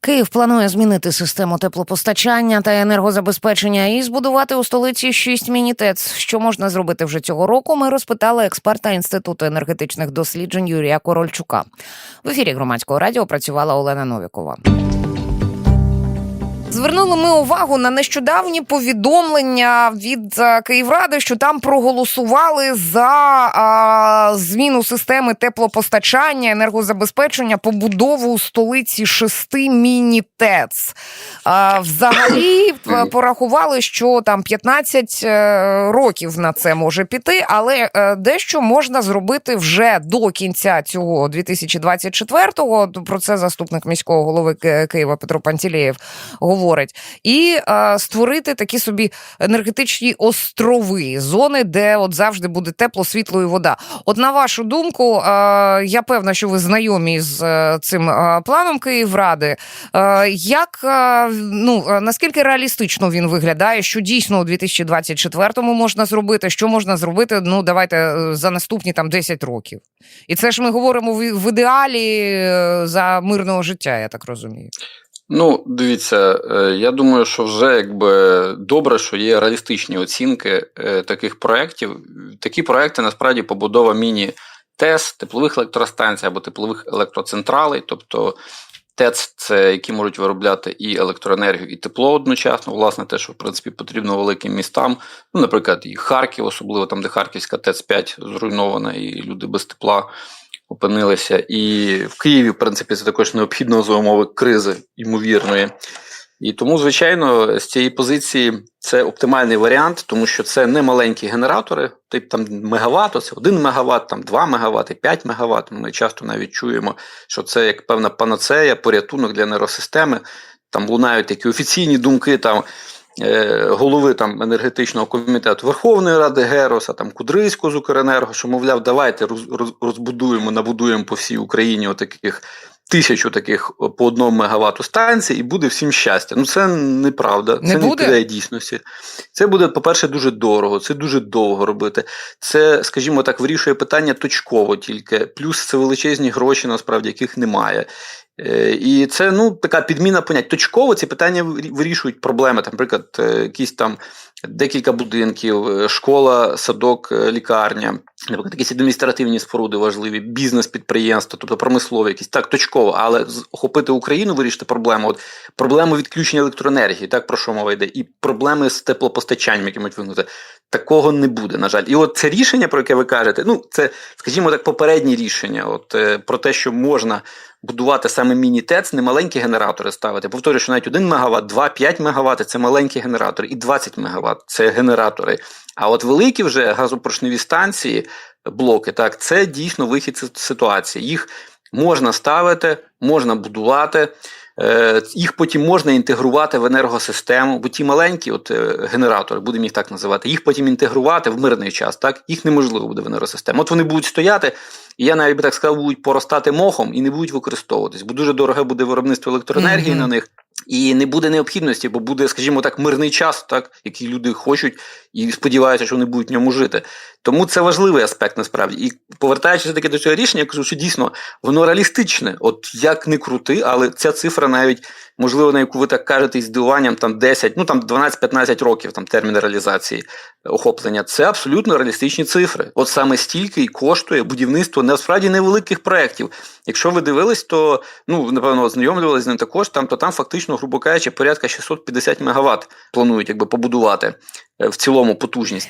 Київ планує змінити систему теплопостачання та енергозабезпечення і збудувати у столиці шість міні-ТЕЦ. Що можна зробити вже цього року? Ми розпитали експерта інституту енергетичних досліджень Юрія Корольчука. В ефірі громадського радіо працювала Олена Новікова. Звернули ми увагу на нещодавні повідомлення від е, Київради, що там проголосували за а, зміну системи теплопостачання, енергозабезпечення, побудову у столиці шести міні-ТЕЦ. А, взагалі порахували, що там 15 е, років на це може піти, але е, дещо можна зробити вже до кінця цього 2024-го. Про це заступник міського голови Києва Петро Пантілеєв говорить, і е, створити такі собі енергетичні острови, зони, де от завжди буде тепло, світло і вода. От на вашу думку, е, я певна, що ви знайомі з е, цим е, планом Київради. Е, як е, ну е, наскільки реалістично він виглядає? Що дійсно у 2024-му можна зробити? Що можна зробити? Ну давайте за наступні там 10 років. І це ж ми говоримо в, в ідеалі за мирного життя, я так розумію. Ну, дивіться, е, я думаю, що вже якби добре, що є реалістичні оцінки е, таких проєктів. Такі проекти насправді побудова міні-ТЕС, теплових електростанцій або теплових електроцентралей, тобто ТЕЦ це які можуть виробляти і електроенергію, і тепло одночасно. Власне, те, що в принципі потрібно великим містам. Ну, наприклад, і Харків, особливо там, де Харківська ТЕЦ 5 зруйнована, і люди без тепла опинилися. І в Києві, в принципі, це також необхідно за умови кризи ймовірної. І тому, звичайно, з цієї позиції це оптимальний варіант, тому що це не маленькі генератори, тип там мегаватт, це 1 мегаватт, там 2 мегаватт, 5 мегаватт. Ми часто навіть чуємо, що це як певна панацея, порятунок для нейросистеми. Там лунають такі офіційні думки там. Е, Голови там енергетичного комітету Верховної Ради Героса, там Кудрицького з Укренерго, що мовляв, давайте роз- роз- розбудуємо, набудуємо по всій Україні отаких тисячу таких по одному мегаватту станцій, і буде всім щастя. Ну це неправда, Не це не буде? відповідає дійсності. Це буде, по-перше, дуже дорого, це дуже довго робити. Це, скажімо так, вирішує питання точково тільки. Плюс це величезні гроші, насправді, яких немає. Е, І це ну така підміна понять. Точково ці питання вирішують проблеми. Там, наприклад, е, якісь там декілька будинків, е, школа, садок, е, лікарня, наприклад, якісь адміністративні споруди важливі, бізнес-підприємства, тобто промислові, якісь так точково, але охопити Україну, вирішити проблему. От проблему відключення електроенергії, так про що мова йде, і проблеми з теплопостачанням, які можуть виникнути. Такого не буде, на жаль. І от це рішення, про яке ви кажете, ну це, скажімо так, попередні рішення. От е, про те, що можна будувати саме міні-ТЕЦ, не маленькі генератори ставити. Повторюю, що навіть 1 МВт, 2, 5 МВт – це маленькі генератори, і 20 МВт – це генератори. А от великі вже газопоршневі станції, блоки, так, це дійсно вихід з ситуації. Їх можна ставити, можна будувати. Е, Їх потім можна інтегрувати в енергосистему, бо ті маленькі от, е, генератори, будемо їх так називати, їх потім інтегрувати в мирний час, так? їх неможливо буде в енергосистему. От вони будуть стояти, і я навіть би так сказав, будуть поростати мохом і не будуть використовуватись, бо дуже дороге буде виробництво електроенергії Мгм. на них. І не буде необхідності, бо буде, скажімо так, мирний час, так, який люди хочуть і сподіваються, що вони будуть в ньому жити. Тому це важливий аспект насправді. І повертаючись таки до цього рішення, я кажу, що дійсно воно реалістичне. От як не крути, але ця цифра навіть можливо, на яку ви так кажете із здивуванням, там 10, ну там 12-15 років там термін реалізації е, охоплення. Це абсолютно реалістичні цифри. От саме стільки і коштує будівництво насправді невеликих проєктів. Якщо ви дивились, то ну напевно ознайомлювалися з ним також. Там то там фактично, грубо кажучи, порядка 650 мегаватт планують якби побудувати в цілому потужність.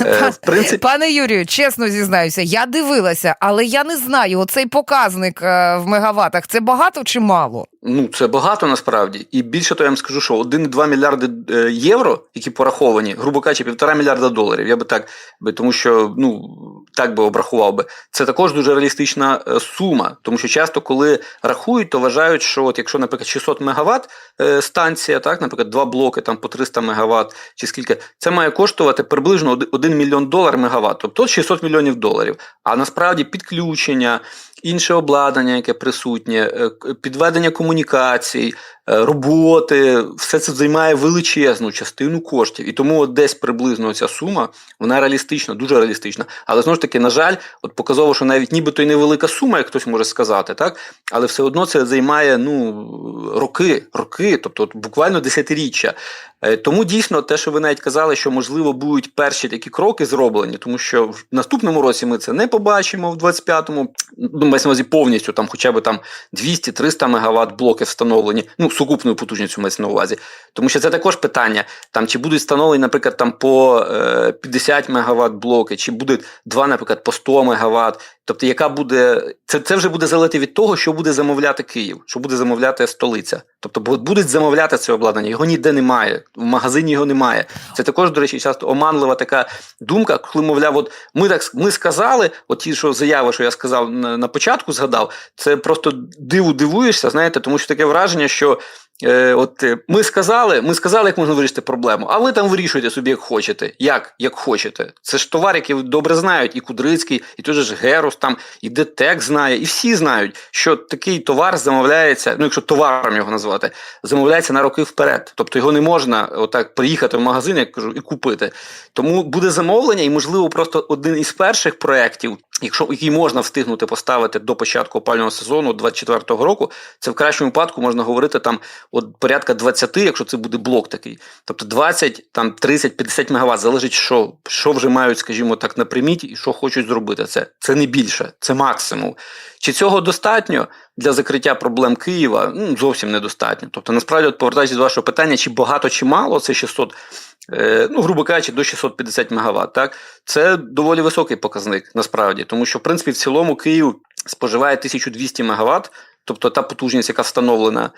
Е, В принципі, Пане Юрію, чесно зізнаюся, я дивилася, але я не знаю, оцей показник е, в мегаватах це багато чи мало? Ну, це багато насправді. І більше того, я вам скажу, що 1,2 мільярди е, євро, які пораховані, грубо кажучи, півтора мільярда доларів. Я би так би, тому що ну так би обрахував би. Це також дуже реалістична е, сума, тому що часто, коли рахують, то вважають, що от якщо, наприклад, 600 мегаватт е, станція, так, наприклад, два блоки там по 300 мегаватт чи скільки, це має коштувати приблизно 1 мільйон долар мегаватт, тобто 600 мільйонів доларів. А насправді підключення, інше обладнання, яке присутнє, е, підведення комунікацій, е, роботи, все це займає величезну частину коштів. І тому от десь приблизно ця сума, вона реалістична, дуже реалістична. Але знову ж таки, на жаль, от показово, що навіть нібито й невелика сума, як хтось може сказати, так? але все одно це займає ну, роки, роки, тобто от буквально десятиріччя. Е, Тому дійсно те, що ви навіть казали, що можливо будуть перші такі кроки зроблені, тому що в наступному році ми це не побачимо в 25-му, ну, мається на увазі повністю там хоча б там 200-300 мегаватт блоки встановлені, ну сукупною потужністю мається на увазі. Тому що це також питання, там чи будуть встановлені, наприклад, там по е, 50 мегаватт блоки, чи буде два, наприклад, по 100 мегаватт. Тобто, яка буде це, це вже буде залежати від того, що буде замовляти Київ, що буде замовляти столиця. Тобто, будуть замовляти це обладнання, його ніде немає, в магазині його немає. Це також, до речі, часто оманлива така думка, коли мовляв, от ми так ми сказали, от ті, що заяви, що я сказав на, на початку, згадав, це просто диву дивуєшся, знаєте, тому що таке враження, що. Е, от е, ми сказали, ми сказали, як можна вирішити проблему, а ви там вирішуєте собі, як хочете. Як Як хочете. Це ж товар, який добре знають, і Кудрицький, і той ж Герус, там, і ДТЕК знає, і всі знають, що такий товар замовляється, ну якщо товаром його назвати, замовляється на роки вперед. Тобто його не можна отак приїхати в магазин, як кажу, і купити. Тому буде замовлення, і, можливо, просто один із перших проєктів, якщо який можна встигнути поставити до початку опального сезону 24-го року, це в кращому випадку можна говорити там от порядка 20, якщо це буде блок такий. Тобто 20, там 30, 50 МВт, залежить, що що вже мають, скажімо так, на приміті і що хочуть зробити. Це Це не більше, це максимум. Чи цього достатньо для закриття проблем Києва? Ну, зовсім недостатньо. Тобто, насправді, от повертаючись до вашого питання, чи багато, чи мало, це 600 Ну, грубо кажучи, до 650 МВт. Так? Це доволі високий показник, насправді, тому що, в принципі, в цілому Київ споживає 1200 МВт, тобто та потужність, яка встановлена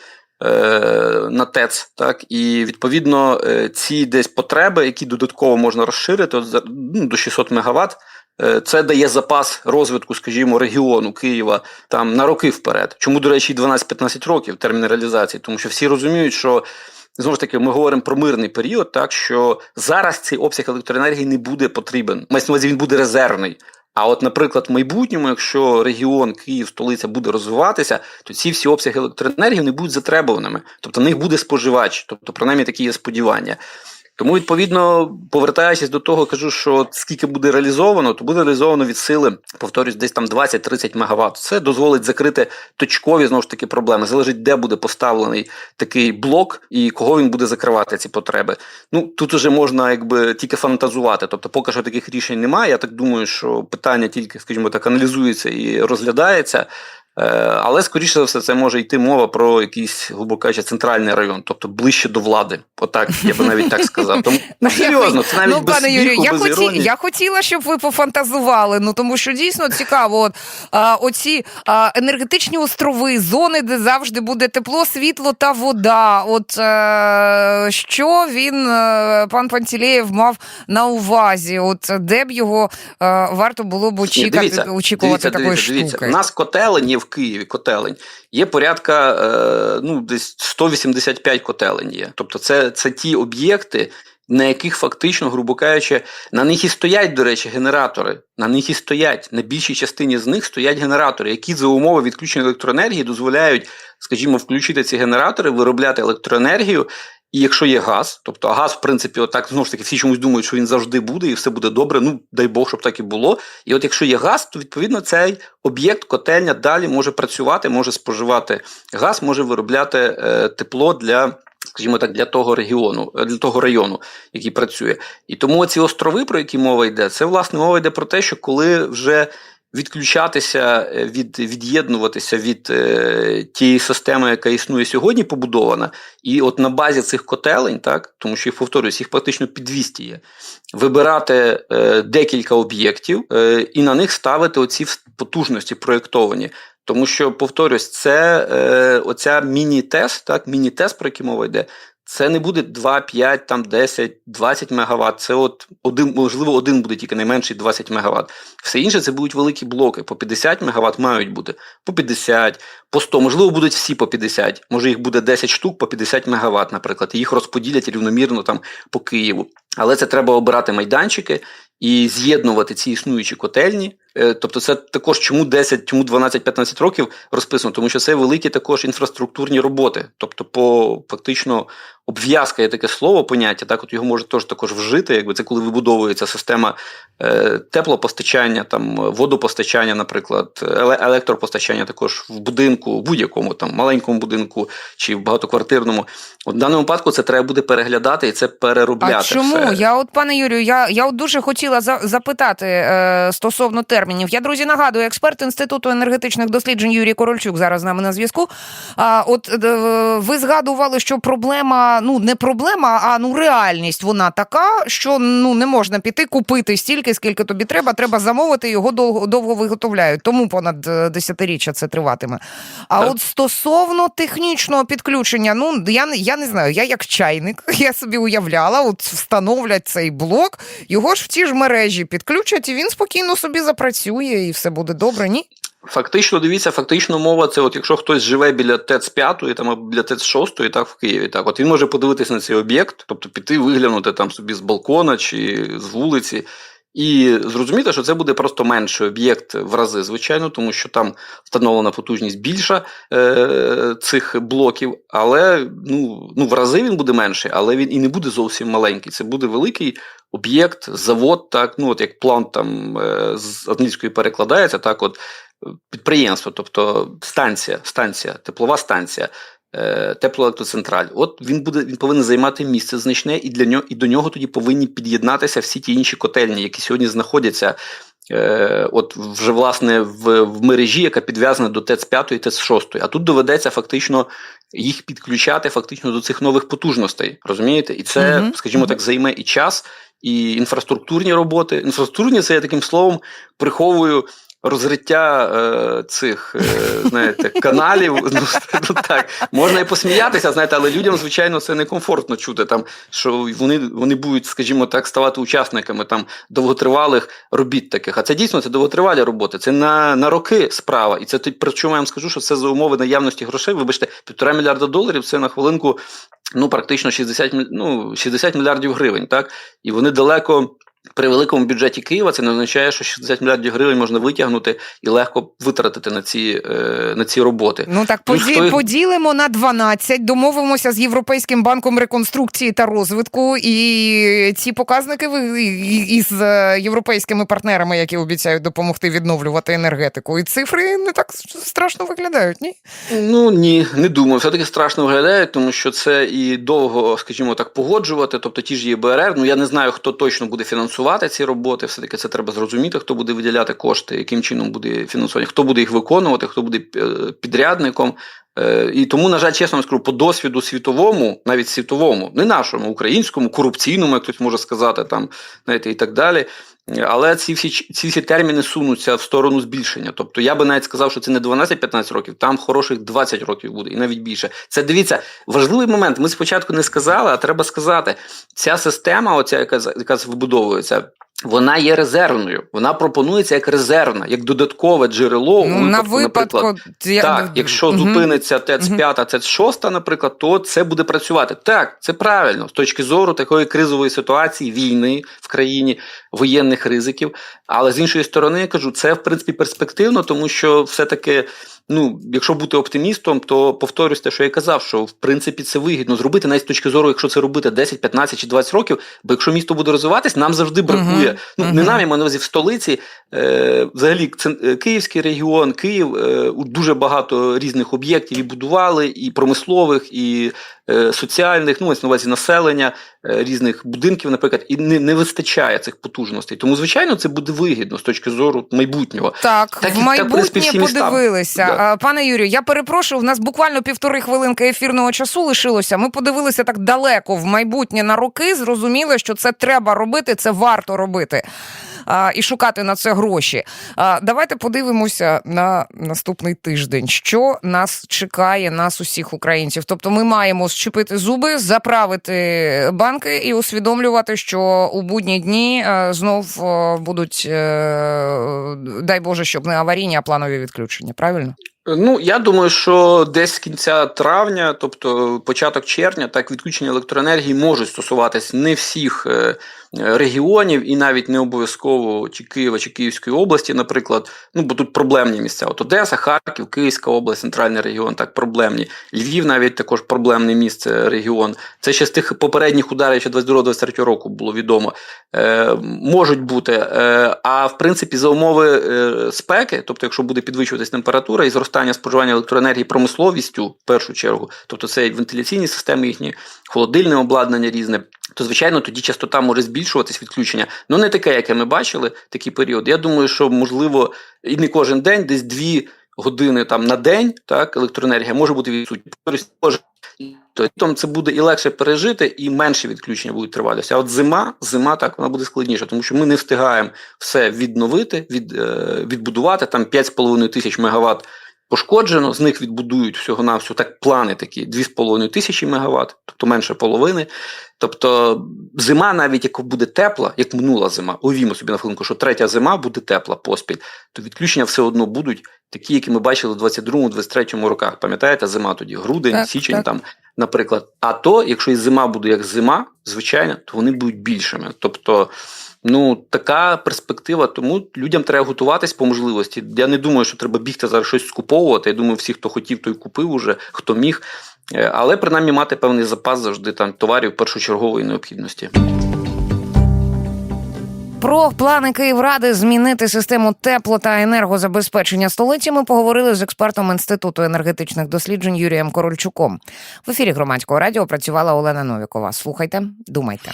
на ТЕЦ, так, і відповідно ці десь потреби, які додатково можна розширити ну, до 600 МВт, це дає запас розвитку, скажімо, регіону Києва там на роки вперед. Чому, до речі, 12-15 років термін реалізації, тому що всі розуміють, що. Знову ж таки, ми говоримо про мирний період, так що зараз цей обсяг електроенергії не буде потрібен. Мається на увазі, він буде резервний. А от, наприклад, в майбутньому, якщо регіон Київ, столиця буде розвиватися, то ці всі обсяги електроенергії не будуть затребуваними. Тобто на них буде споживач, тобто, принаймні, такі є сподівання. Тому, відповідно, повертаючись до того, кажу, що скільки буде реалізовано, то буде реалізовано від сили, повторюсь, десь там 20-30 МВт. Це дозволить закрити точкові знову ж таки проблеми. Залежить, де буде поставлений такий блок і кого він буде закривати ці потреби. Ну тут уже можна якби тільки фантазувати. Тобто, поки що таких рішень немає. Я так думаю, що питання тільки, скажімо так, аналізується і розглядається. Але, скоріше за все, це може йти мова про якийсь, глибоко кажучи, центральний район, тобто ближче до влади. Отак, я би навіть так сказав. Тому ну, серйозно, це навіть ну, без пане Юрію, я без хоті, я хотіла, щоб ви пофантазували. Ну тому що дійсно цікаво, от а, оці а, енергетичні острови, зони, де завжди буде тепло, світло та вода. От а, що він, а, пан Пантілеєв, мав на увазі? От де б його а, варто було б очікати, дивіться, очікувати дивіться, такої дивіться, штуки? Дивіться. У нас котелень є в Києві, котелень. Є порядка е, ну, десь 185 котелень є. Тобто це, це ті об'єкти, на яких фактично, грубо кажучи, на них і стоять, до речі, генератори. На них і стоять. На більшій частині з них стоять генератори, які за умови відключення електроенергії дозволяють, скажімо, включити ці генератори, виробляти електроенергію. І якщо є газ, тобто газ, в принципі, отак знову ж таки, всі чомусь думають, що він завжди буде і все буде добре. Ну дай Бог, щоб так і було. І от якщо є газ, то відповідно цей об'єкт, котельня далі може працювати, може споживати газ, може виробляти е, тепло для. Скажімо так, для того регіону, для того району, який працює. І тому ці острови, про які мова йде, це власне мова йде про те, що коли вже відключатися, від, від'єднуватися від е, тієї системи, яка існує сьогодні, побудована, і от на базі цих котелень, так, тому що їх повторюсь, їх практично під 200 є, вибирати е, декілька об'єктів е, і на них ставити оці потужності проєктовані. Тому що, повторюсь, це е, оця міні-тест, так, міні-тест, про який мова йде, це не буде 2, 5, там 10, 20 МВт. Це от один, можливо, один буде тільки найменший 20 МВт. Все інше це будуть великі блоки. По 50 МВт мають бути, по 50, по 100, можливо, будуть всі по 50. Може, їх буде 10 штук по 50 МВт, наприклад. І їх розподілять рівномірно там по Києву. Але це треба обирати майданчики і з'єднувати ці існуючі котельні. Е, Тобто, це також чому 10, чому 12-15 років розписано, тому що це великі також інфраструктурні роботи. Тобто, по фактично обв'язка є таке слово, поняття, так от його можна теж також вжити, якби це коли вибудовується система е, теплопостачання, там водопостачання, наприклад, електропостачання також в будинку, в будь-якому там маленькому будинку чи в багатоквартирному. От в даному випадку це треба буде переглядати і це переробляти. А чому? все. Я от, пане Юрію, я, я от дуже хотіла за, запитати е, стосовно термінів. Я, друзі, нагадую, експерт Інституту енергетичних досліджень Юрій Корольчук зараз з нами на зв'язку. А, от е, ви згадували, що проблема, ну не проблема, а ну реальність вона така, що ну не можна піти купити стільки, скільки тобі треба. Треба замовити, його довго, довго виготовляють. Тому понад е, десятиріччя це триватиме. А Так. от стосовно технічного підключення, ну я, не- я не знаю, я як чайник, я собі уявляла, от встановлять цей блок, його ж в ті ж мережі підключать, і він спокійно собі запрацює, і все буде добре, ні? Фактично, дивіться, фактично мова це, от якщо хтось живе біля ТЕЦ 5 там, або біля ТЕЦ 6, так в Києві, так, от він може подивитися на цей об'єкт, тобто піти виглянути там собі з балкона чи з вулиці, і зрозуміти, що це буде просто менший об'єкт в рази, звичайно, тому що там встановлена потужність більша е, цих блоків, але ну, ну, в рази він буде менший, але він і не буде зовсім маленький. Це буде великий об'єкт, завод, так, ну от як план там е, з англійської перекладається, так, от підприємство, тобто станція, станція, теплова станція, е, теплоелектроцентраль. От він буде, він повинен займати місце значне, і для нього і до нього тоді повинні під'єднатися всі ті інші котельні, які сьогодні знаходяться. е, От вже власне в, в мережі, яка підв'язана до ТЕЦ 5 і ТЕЦ 6. А тут доведеться фактично їх підключати фактично до цих нових потужностей. Розумієте? І це, Мгм. скажімо так, займе і час, і інфраструктурні роботи. Інфраструктурні це я таким словом приховую розриття е, цих, е, знаєте, каналів. Ну, ну, так, можна і посміятися, знаєте, але людям, звичайно, це некомфортно чути, там, що вони, вони будуть, скажімо так, ставати учасниками там, довготривалих робіт таких. А це дійсно це довготривалі роботи. Це на, на роки справа. І це ти- при чому я вам скажу, що це за умови наявності грошей. Вибачте, півтора мільярда доларів це на хвилинку ну, практично 60, міль- ну, 60 мільярдів гривень. Так? І вони далеко. При великому бюджеті Києва це не означає, що 60 мільярдів гривень можна витягнути і легко витратити на ці, е, на ці роботи. Ну так поді, хто поділимо на 12, домовимося з Європейським банком реконструкції та розвитку, і ці показники із е, європейськими партнерами, які обіцяють допомогти відновлювати енергетику. І цифри не так страшно виглядають, ні? Ну ні, не думаю. Все-таки страшно виглядає, тому що це і довго, скажімо так, погоджувати. Тобто ті ж ЄБРР. Ну я не знаю, хто точно буде фінансувати ці роботи. Все таки це треба зрозуміти, хто буде виділяти кошти, яким чином буде фінансування, хто буде їх виконувати, хто буде е, підрядником. Е, І тому, на жаль, чесно вам скажу, по досвіду світовому, навіть світовому, не нашому, українському, корупційному, як хтось може сказати, там знаєте, і так далі. Але ці всі ці всі терміни сунуться в сторону збільшення. Тобто я би навіть сказав, що це не 12-15 років, там хороших 20 років буде, і навіть більше. Це дивіться, важливий момент. Ми спочатку не сказали, а треба сказати, ця система, оця яка яка вибудовується. Вона є резервною, вона пропонується як резервна, як додаткове джерело. Ну, на випадку, наприклад, я- так, якщо Мгм. зупиниться ТЕЦ Мгм. 5, ТЕЦ 6, наприклад, то це буде працювати. Так, це правильно з точки зору такої кризової ситуації, війни в країні, воєнних ризиків. Але з іншої сторони, я кажу, це в принципі перспективно, тому що все-таки. Ну, якщо бути оптимістом, то повторюсь те, що я казав, що в принципі це вигідно зробити навіть з точки зору, якщо це робити 10, 15 чи 20 років. Бо якщо місто буде розвиватись, нам завжди бракує. Мгм. Ну Мгм. не нам я маю на увазі в столиці. Е, взагалі, цен- е, Київський регіон, Київ е, дуже багато різних об'єктів і будували, і промислових, і е, соціальних, ну ось на увазі населення різних будинків, наприклад, і не, не вистачає цих потужностей. Тому, звичайно, це буде вигідно з точки зору майбутнього. Так, Так, в і- так, в майбутнє принципі, подивилися. Да. Пане Юрію, я перепрошую, в нас буквально півтори хвилинки ефірного часу лишилося. Ми подивилися так далеко в майбутнє на роки, зрозуміли, що це треба робити, це варто робити. А, і шукати на це гроші. А, давайте подивимося на наступний тиждень, що нас чекає, нас усіх українців. Тобто, ми маємо щепити зуби, заправити банки і усвідомлювати, що у будні дні е, знов е, будуть, е, дай Боже, щоб не аварійні, а планові відключення. Правильно? Ну, я думаю, що десь з кінця травня, тобто початок червня, так відключення електроенергії можуть стосуватись не всіх е, регіонів і навіть не обов'язково чи Києва, чи Київської області, наприклад. Ну, бо тут проблемні місця. От Одеса, Харків, Київська область, центральний регіон, так проблемні. Львів навіть також проблемне місце, регіон. Це ще з тих попередніх ударів ще 22-23 року було відомо. Е, можуть бути. Е, а в принципі, за умови е, спеки, тобто, якщо буде підвищуватись температура і зростання споживання електроенергії промисловістю, в першу чергу, тобто це і вентиляційні системи їхні, холодильне обладнання різне, то звичайно тоді частота може збільшуватись відключення. Ну не таке, яке ми бачили, такий період. Я думаю, що можливо і не кожен день, десь дві години там на день, так електроенергія може бути відсутня. То це буде і легше пережити, і менше відключення будуть тривалися. А от зима, зима так вона буде складніша, тому що ми не встигаємо все відновити, від, е, відбудувати там 5,5 тисяч мегаватт пошкоджено, з них відбудують всього на всього так плани такі 2,5 тисячі мегаватт, тобто менше половини. Тобто зима, навіть як буде тепла, як минула зима, уявімо собі на хвилинку, що третя зима буде тепла поспіль, то відключення все одно будуть такі, які ми бачили в 22-23 роках. Пам'ятаєте, зима тоді, грудень, Так, січень, так. там, наприклад. А то, якщо і зима буде як зима, звичайно, то вони будуть більшими. Тобто, ну така перспектива, тому людям треба готуватись по можливості. Я не думаю, що треба бігти зараз щось скуповувати. Я думаю, всі, хто хотів, той купив уже, хто міг. Е, Але принаймні мати певний запас завжди там товарів першочергової необхідності. Про плани Київради змінити систему тепло та енергозабезпечення столиці. Ми поговорили з експертом інституту енергетичних досліджень Юрієм Корольчуком. В ефірі громадського радіо працювала Олена Новікова. Слухайте, думайте.